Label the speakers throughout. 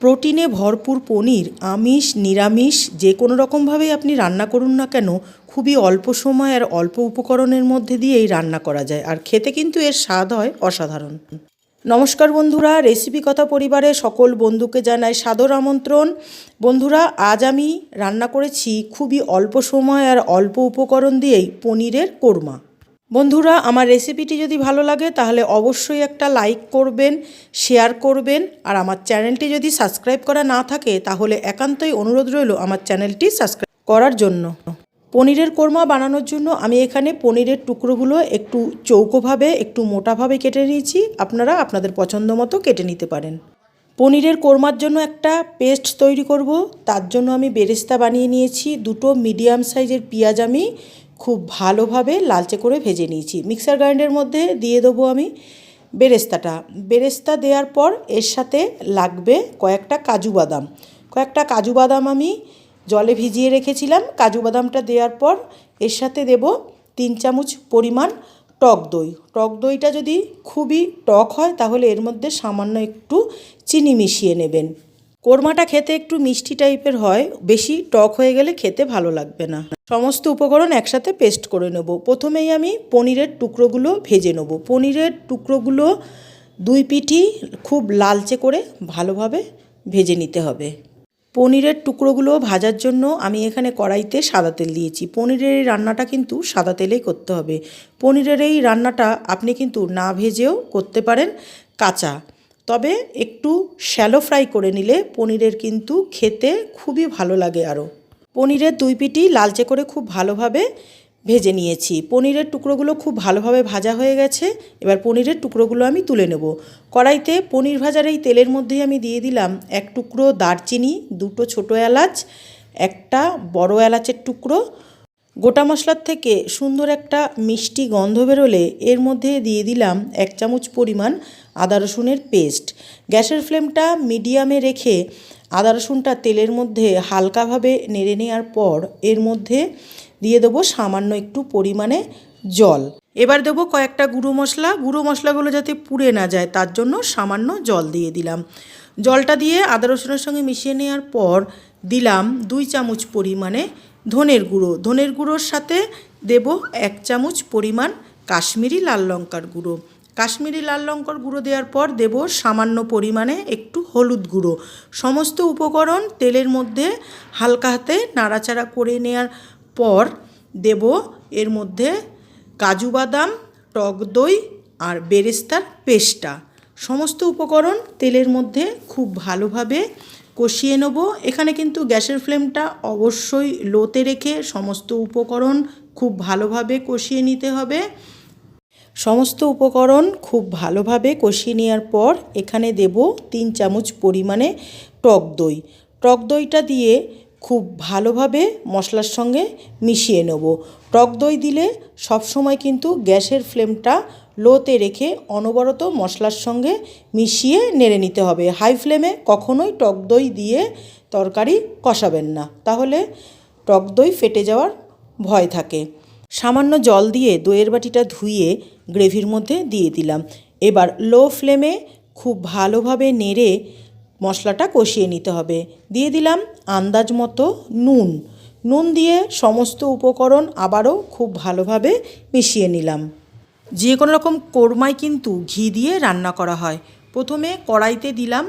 Speaker 1: প্রোটিনে ভরপুর পনির, আমিষ, নিরামিষ, যে কোনো রকমভাবেই আপনি রান্না করুন না কেন, খুবই অল্প সময় আর অল্প উপকরণের মধ্যে দিয়েই রান্না করা যায়। আর খেতে কিন্তু এর স্বাদ হয় অসাধারণ। নমস্কার বন্ধুরা রেসিপি কথা পরিবারে সকল বন্ধুকে জানাই সাদর আমন্ত্রণ। বন্ধুরা, আজ আমি রান্না করেছি খুবই অল্প সময় আর অল্প উপকরণ দিয়েই পনিরের কোরমা। বন্ধুরা, আমার রেসিপিটি যদি ভালো লাগে, তাহলে অবশ্যই একটা লাইক করবেন শেয়ার করবেন, আর আমার চ্যানেলটি যদি সাবস্ক্রাইব করা না থাকে, তাহলে একান্তই অনুরোধ রইল আমার চ্যানেলটি সাবস্ক্রাইব করার জন্য। পনিরের কোরমা বানানোর জন্য আমি এখানে পনিরের টুকরোগুলো একটু চৌকোভাবে, একটু মোটাভাবে কেটে নিয়েছি। আপনারা আপনাদের পছন্দ মতো কেটে নিতে পারেন। পনিরের কোরমার জন্য একটা পেস্ট তৈরি করব। তার জন্য আমি বেরেস্তা বানিয়ে নিয়েছি। দুটো মিডিয়াম সাইজের পেঁয়াজ আমি খুব ভালোভাবে লালচে করে ভেজে নিয়েছি। মিক্সার গ্রাইন্ডের মধ্যে দিয়ে দেবো আমি বেরেস্তাটা। বেরেস্তা দেওয়ার পর এর সাথে লাগবে কয়েকটা কাজু বাদাম। কয়েকটা কাজু বাদাম আমি জলে ভিজিয়ে রেখেছিলাম। কাজু বাদামটা দেওয়ার পর এর সাথে দেব তিন চামচ পরিমাণ টক দই। টক দইটা যদি খুবই টক হয় তাহলে এর মধ্যে সামান্য একটু চিনি মিশিয়ে নেবেন। কোরমাটা খেতে একটু মিষ্টি টাইপের হয়, বেশি টক হয়ে গেলে খেতে ভালো লাগবে না। সমস্ত উপকরণ একসাথে পেস্ট করে নেব। প্রথমেই আমি পনিরের টুকরোগুলো ভেজে নেব। পনিরের টুকরোগুলো দুই পিঠি খুব লালচে করে ভালোভাবে ভেজে নিতে হবে। পনিরের টুকরোগুলো ভাজার জন্য আমি এখানে কড়াইতে সাদা তেল দিয়েছি। পনিরের এই রান্নাটা কিন্তু সাদা তেলেই করতে হবে। পনিরের এই রান্নাটা আপনি কিন্তু না ভেজেও করতে পারেন কাঁচা। তবে একটু শ্যালো ফ্রাই করে নিলে পনিরের কিন্তু খেতে খুবই ভালো লাগে আরও পনিরের দুই পিটি লালচে করে খুব ভালোভাবে ভেজে নিয়েছি। পনিরের টুকরোগুলো খুব ভালোভাবে ভাজা হয়ে গেছে। এবার পনিরের টুকরোগুলো আমি তুলে নেব। কড়াইতে পনির ভাজার এই তেলের মধ্যেই আমি দিয়ে দিলাম এক টুকরো দারচিনি, দুটো ছোটো এলাচ, একটা বড় এলাচের টুকরো। গোটা মশলার থেকে সুন্দর একটা মিষ্টি গন্ধ বেরোলে এর মধ্যে দিয়ে দিলাম এক চামচ পরিমাণ আদা রসুনের পেস্ট। গ্যাসের ফ্লেমটা মিডিয়ামে রেখে আদা রসুনটা তেলের মধ্যে হালকাভাবে নেড়ে নেওয়ার পর এর মধ্যে দিয়ে দেবো সামান্য একটু পরিমাণে জল। এবার দেবো কয়েকটা গুঁড়ো মশলা। গুঁড়ো মশলাগুলো যাতে পুড়ে না যায়, তার জন্য সামান্য জল দিয়ে দিলাম। জলটা দিয়ে আদা রসুনের সঙ্গে মিশিয়ে নেওয়ার পর দিলাম দুই চামচ পরিমাণে ধনের গুঁড়ো। ধনের গুঁড়োর সাথে দেব এক চামচ পরিমাণ কাশ্মীরি লাল লঙ্কার গুঁড়ো। কাশ্মীরি লাল লঙ্কার গুঁড়ো দেওয়ার পর দেব সামান্য পরিমাণে একটু হলুদ গুঁড়ো। সমস্ত উপকরণ তেলের মধ্যে হালকা হাতে নাড়াচাড়া করে নেওয়ার পর দেব এর মধ্যে কাজু বাদাম, টক দই আর বেরেস্তার পেস্টটা সমস্ত উপকরণ তেলের মধ্যে খুব ভালোভাবে কষিয়ে নেব। এখানে কিন্তু গ্যাসের ফ্লেমটা অবশ্যই লোতে রেখে সমস্ত উপকরণ খুব ভালোভাবে কষিয়ে নিতে হবে। সমস্ত উপকরণ খুব ভালোভাবে কষিয়ে নেওয়ার পর এখানে দেব তিন চামচ পরিমাণে টক দই। টক দইটা দিয়ে খুব ভালোভাবে মশলার সঙ্গে মিশিয়ে নেব। টক দই দিলে সবসময় কিন্তু গ্যাসের ফ্লেমটা লোতে রেখে অনবরত মশলার সঙ্গে মিশিয়ে নেড়ে নিতে হবে। হাই ফ্লেমে কখনোই টক দই দিয়ে তরকারি কষাবেন না। তাহলে টক দই ফেটে যাওয়ার ভয় থাকে। সামান্য জল দিয়ে দইয়ের বাটিটা ধুয়ে গ্রেভির মধ্যে দিয়ে দিলাম। এবার লো ফ্লেমে খুব ভালোভাবে নেড়ে মশলাটা কষিয়ে নিতে হবে। দিয়ে দিলাম আন্দাজ মতো নুন। নুন দিয়ে সমস্ত উপকরণ আবারও খুব ভালোভাবে মিশিয়ে নিলাম। যে কোনো রকম কোরমায় কিন্তু ঘি দিয়ে রান্না করা হয়। প্রথমে কড়াইতে দিলাম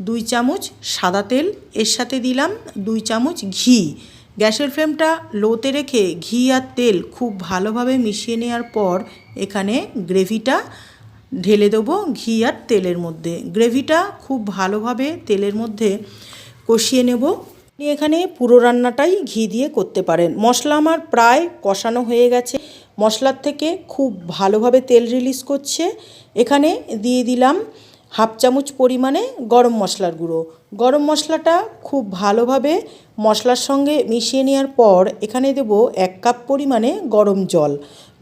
Speaker 1: দুই চামচ সাদা তেল, এর সাথে দিলাম দুই চামচ ঘি। গ্যাসের ফ্লেমটা লোতে রেখে ঘি আর তেল খুব ভালোভাবে মিশিয়ে নেওয়ার পর এখানে গ্রেভিটা ঢেলে দেবো ঘি আর তেলের মধ্যে। গ্রেভিটা খুব ভালোভাবে তেলের মধ্যে কষিয়ে নেব। আপনি এখানে পুরো রান্নাটাই ঘি দিয়ে করতে পারেন। মশলা আমার প্রায় কষানো হয়ে গেছে। মশলার থেকে খুব ভালোভাবে তেল রিলিজ করছে। এখানে দিয়ে দিলাম হাফ চামচ পরিমাণে গরম মশলার গুঁড়ো। গরম মশলাটা খুব ভালোভাবে মশলার সঙ্গে মিশিয়ে নেওয়ার পর এখানে দেব এক কাপ পরিমাণে গরম জল।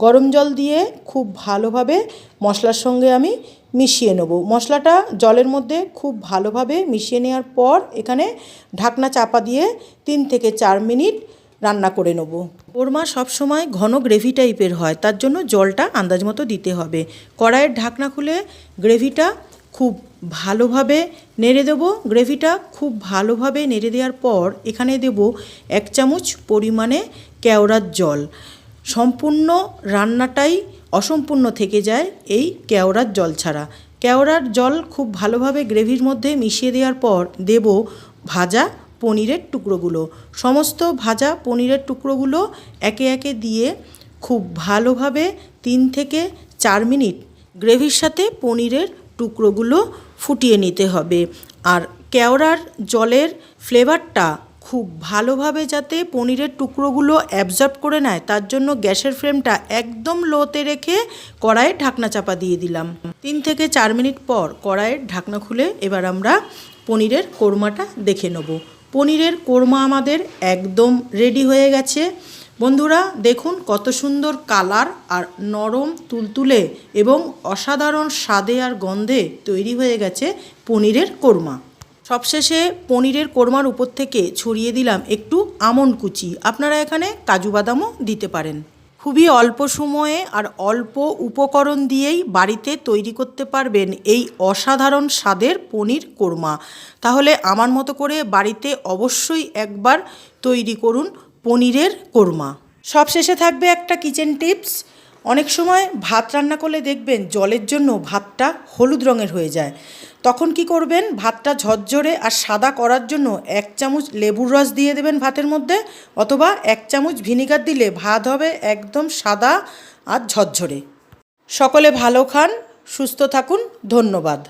Speaker 1: গরম জল দিয়ে খুব ভালোভাবে মশলার সঙ্গে আমি মিশিয়ে নেব। মশলাটা জলের মধ্যে খুব ভালোভাবে মিশিয়ে নেওয়ার পর এখানে ঢাকনা চাপা দিয়ে তিন থেকে চার মিনিট রান্না করে নেব। কোরমা সবসময় ঘন গ্রেভি টাইপের হয়, তার জন্য জলটা আন্দাজ মতো দিতে হবে। কড়াইয়ের ঢাকনা খুলে গ্রেভিটা খুব ভালোভাবে নেড়ে দেবো। গ্রেভিটা খুব ভালোভাবে নেড়ে দেওয়ার পর এখানে দেব এক চামচ পরিমাণে কেওড়ার জল। সম্পূর্ণ রান্নাটাই অসম্পূর্ণ থেকে যায় এই কেওড়ার জল ছাড়া। কেওড়ার জল খুব ভালোভাবে গ্রেভির মধ্যে মিশিয়ে দেওয়ার পর দেব ভাজা পনিরের টুকরোগুলো। সমস্ত ভাজা পনিরের টুকরোগুলো একে একে দিয়ে খুব ভালোভাবে তিন থেকে চার মিনিট গ্রেভির সাথে পনিরের টুকরোগুলো ফুটিয়ে নিতে হবে। আর কেওড়ার জলের ফ্লেভারটা খুব ভালোভাবে যাতে পনিরের টুকরোগুলো অ্যাবজর্ব করে নেয়, তার জন্য গ্যাসের ফ্লেমটা একদম লোতে রেখে কড়াইয়ে ঢাকনা চাপা দিয়ে দিলাম। তিন থেকে চার মিনিট পর কড়াইয়ের ঢাকনা খুলে এবার আমরা পনিরের কোরমাটা দেখে নেব। পনিরের কোরমা আমাদের একদম রেডি হয়ে গেছে। বন্ধুরা, দেখুন কত সুন্দর কালার আর নরম তুলতুলে এবং অসাধারণ স্বাদে আর গন্ধে তৈরি হয়ে গেছে পনিরের কোরমা। সবশেষে পনিরের কোরমার উপর থেকে ছড়িয়ে দিলাম একটু আমন্ড কুচি। আপনারা এখানে কাজু বাদামও দিতে পারেন। খুবই অল্প সময়ে আর অল্প উপকরণ দিয়েই বাড়িতে তৈরি করতে পারবেন এই অসাধারণ স্বাদের পনির কোরমা। তাহলে আমার মতো করে বাড়িতে অবশ্যই একবার তৈরি করুন পনিরের কোরমা। সবশেষে থাকবে একটা কিচেন টিপস অনেক সময় ভাত রান্না করলে দেখবেন জলের জন্য ভাতটা হলুদ রঙের হয়ে যায়। তখন কি করবেন? ভাতটা ঝরঝরে আর সাদা করার জন্য এক চামচ লেবুর রস দিয়ে দেবেন ভাতের মধ্যে অথবা এক চামচ ভিনিগার দিলে ভাত হবে একদম সাদা আর ঝরঝরে। সকলে ভালো খান, সুস্থ থাকুন, ধন্যবাদ।